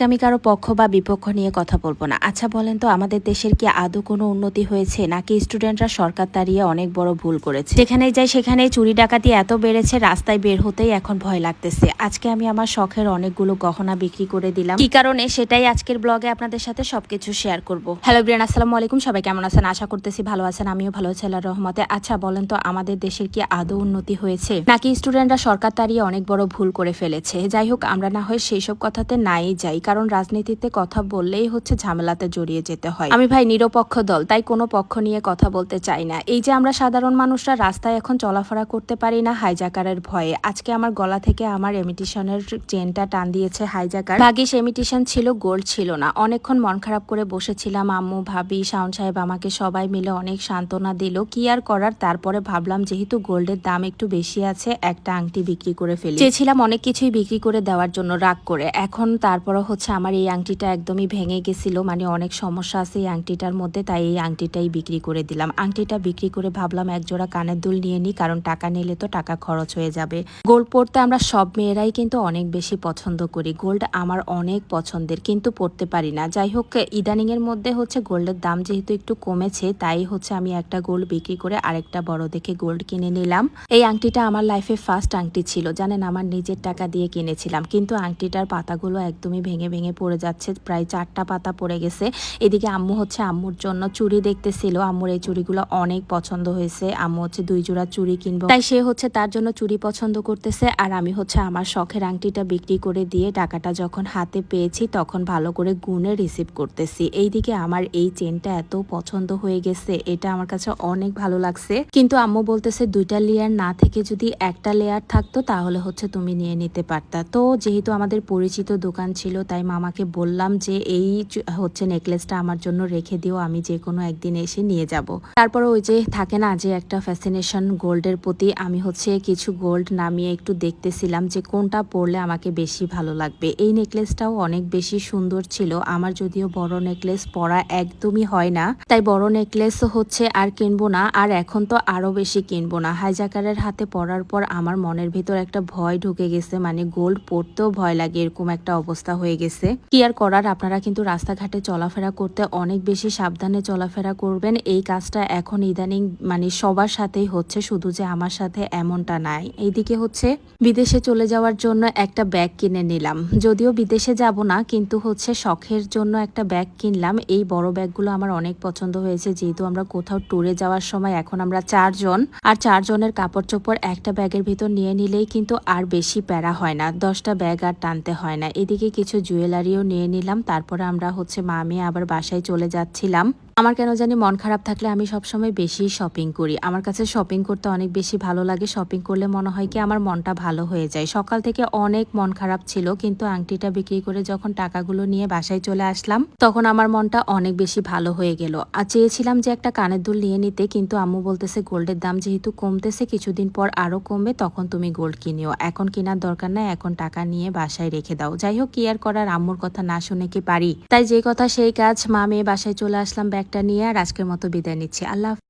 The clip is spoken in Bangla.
আজকে আমি কারও পক্ষ বা বিপক্ষ নিয়ে কথা বলব না। আচ্ছা বলেন তো, আমাদের দেশের কি আদৌ কোনো উন্নতি হয়েছে? নাকি স্টুডেন্টরা সরকার তাড়িয়ে অনেক বড় ভুল করেছে? যেখানে যাই সেখানে চুরি ডাকাতি এত বেড়েছে, রাস্তায় বের হতেই এখন ভয় লাগতেছে। আজকে আমি আমার শখের অনেকগুলো গহনা বিক্রি করে দিলাম। কি কারণে? সেটাই আজকের ব্লগে আপনাদের সাথে সবকিছু শেয়ার করব। হ্যালো ব্রিয়ান আসসালামু আলাইকুম। সবাই কেমন আছেন? আশা করতেছি ভালো আছেন। আমিও ভালো আছি আল্লাহর রহমতে। আচ্ছা বলেন তো, আমাদের দেশের কি আদৌ উন্নতি হয়েছে? নাকি স্টুডেন্টরা সরকার তাড়িয়ে অনেক বড় ভুল করে ফেলেছে? যাই হোক, আমরা না হয় সেই সব কথাতে নাই যাই। কারণ রাজনীতিতে কথা বললেই হচ্ছে ঝামেলাতে জড়িয়ে যেতে হয়। আমি ভাই নিরপেক্ষ দল, তাই কোনো পক্ষ নিয়ে কথা বলতে চাই না। এই যে আমরা সাধারণ মানুষরা রাস্তায় এখন চলাফেরা করতে পারি না হাইজাকারের ভয়ে। আজকে আমার গলা থেকে আমার এমিটিশনের চেনটা টান দিয়েছে হাইজাকার। ভাগিস এমিটিশন ছিল গোল্ড ছিল না। অনেকক্ষণ মন খারাপ করে বসেছিলাম, আম্মু, ভাবি, শাওন সাহেব আমাকে সবাই মিলে অনেক সান্ত্বনা দিল। কি আর করার? তারপরে ভাবলাম, যেহেতু গোল্ডের দাম একটু বেশি আছে, একটা আংটি বিক্রি করে ফেলি। চেয়েছিলাম অনেক কিছুই বিক্রি করে দেওয়ার জন্য, রাগ করে। এখন তারপরে হচ্ছে আমার এই আংটিটা একদমই ভেঙে গেছিল। মানে অনেক সমস্যা আছে এই আংটিটার মধ্যে, তাই এই আংটিটাই বিক্রি করে দিলাম। আংটিটা বিক্রি করে ভাবলাম এক জোড়া কানের দুল নিয়ে নিই, কারণ টাকা নিলে তো টাকা খরচ হয়ে যাবে। গোল্ড পরতে আমরা সব মেয়েরাই কিন্তু অনেক বেশি পছন্দ করি। গোল্ড আমার অনেক পছন্দের, কিন্তু পরতে পারি না। যাই হোক ইদানিং এর মধ্যে হচ্ছে গোল্ডের দাম যেহেতু একটু কমেছে, তাই হচ্ছে আমি একটা গোল্ড বিক্রি করে আরেকটা বড় দেখে গোল্ড কিনে নিলাম। এই আংটিটা আমার লাইফে ফার্স্ট আংটি ছিল। জানেন, আমার নিজের টাকা দিয়ে কিনেছিলাম। কিন্তু আংটিটার পাতাগুলো একদমই ভেঙে ভেঙে পড়ে যাচ্ছে, প্রায় চারটা পাতা পড়ে গেছে। এদিকে আম্মু হচ্ছে আম্মুর জন্য চুড়ি দেখতেছিল। আম্মুর এই চুড়িগুলো অনেক পছন্দ হয়েছে। আম্মু হচ্ছে দুই জোড়া চুড়ি কিনবো। তাই সে হচ্ছে তার জন্য চুড়ি পছন্দ করতেছে আর আমি হচ্ছে আমার শখের আংটিটা বিক্রি করে দিয়ে টাকাটা যখন হাতে পেয়েছি তখন ভালো করে গুনে রিসিভ করতেছি। এইদিকে আমার এই চেনটা এত পছন্দ হয়ে গেছে, এটা আমার কাছে অনেক ভালো লাগছে। কিন্তু আম্মু বলতেছে দুইটা লেয়ার না থেকে যদি একটা লেয়ার থাকতো তাহলে হচ্ছে তুমি নিয়ে নিতে পারতা। তো যেহেতু আমাদের পরিচিত দোকান ছিল তাই মামাকে বললাম যে এই হচ্ছে নেকলেসটা আমার জন্য রেখে দিও, আমি যে কোনো একদিন এসে নিয়ে যাব। তারপর ওই যে থাকে না যে একটা ফ্যাসিনেশন গোল্ডের প্রতি, আমি হচ্ছে কিছু গোল্ড নামিয়ে একটু দেখতেছিলাম যে কোনটা পরলে আমাকে বেশি ভালো লাগবে। এই নেকলেসটাও অনেক বেশি সুন্দর ছিল, আমার যদিও বড় নেকলেস পরা একদমই হয় না। তাই বড় নেকলেস হচ্ছে আর কিনবো না, আর এখন তো আরও বেশি কিনবো না। হাইজাকারের হাতে পরার পর আমার মনের ভিতর একটা ভয় ঢুকে গেছে মানে গোল্ড পরতেও ভয় লাগে, এরকম একটা অবস্থা হয়ে গেছে। কি আর করার আপনারা কিন্তু রাস্তাঘাটে চলাফেরা করতে অনেক বেশি সাবধানে চলাফেরা করবেন। এই কাজটা এখন ইদানিং মানে সবার সাথেই হচ্ছে, শুধু যে আমার সাথে এমনটা নাই। এইদিকে হচ্ছে, বিদেশে চলে যাওয়ার জন্য একটা ব্যাগ কিনে নিলাম। যদিও বিদেশে যাব না, কিন্তু হচ্ছে শখের জন্য একটা ব্যাগ কিনলাম। এই বড় ব্যাগগুলো আমার অনেক পছন্দ হয়েছে। যেহেতু আমরা কোথাও ট্যুরে যাওয়ার সময় এখন আমরা চারজন। আর চারজনের কাপড় চোপড় একটা ব্যাগের ভিতর নিয়ে নিলেই কিন্তু আর বেশি প্যারা হয় না। দশটা ব্যাগ আর টানতে হয় না। এদিকে কিছু জুয়েলারিও নিয়ে নিলাম। তারপরে আমরা হচ্ছে মা মেয়ে আবার বাসায় চলে যাচ্ছিলাম। আমার কেন জানি মন খারাপ থাকলে আমি সবসময় বেশি শপিং করি। আমার কাছে শপিং করতে অনেক বেশি ভালো লাগে। শপিং করলে মনে হয় কি আমার মনটা ভালো হয়ে যায়। সকাল থেকে অনেক মন খারাপ ছিল, কিন্তু আংটিটা বিক্রি করে যখন টাকাগুলো নিয়ে বাসায় চলে আসলাম, তখন আমার মনটা অনেক বেশি ভালো হয়ে গেল। আর চেয়েছিলাম যে একটা কানের দুল নিয়ে নিতে, কিন্তু আম্মু বলতেছে গোল্ডের দাম যেহেতু কমতেছে, কিছুদিন পর আরও কমবে, তখন তুমি গোল্ড কিনিও। এখন কেনার দরকার নাই, এখন টাকা নিয়ে বাসায় রেখে দাও। যাই হোক, কি আর করার, আম্মুর কথা না শুনে কি পারি? তাই যে কথা, সেই কাজ, মা মেয়ে বাসায় চলে আসলাম ব্যাগটা নিয়ে আর আজকের মতো বিদায় নিচ্ছি আল্লাহ।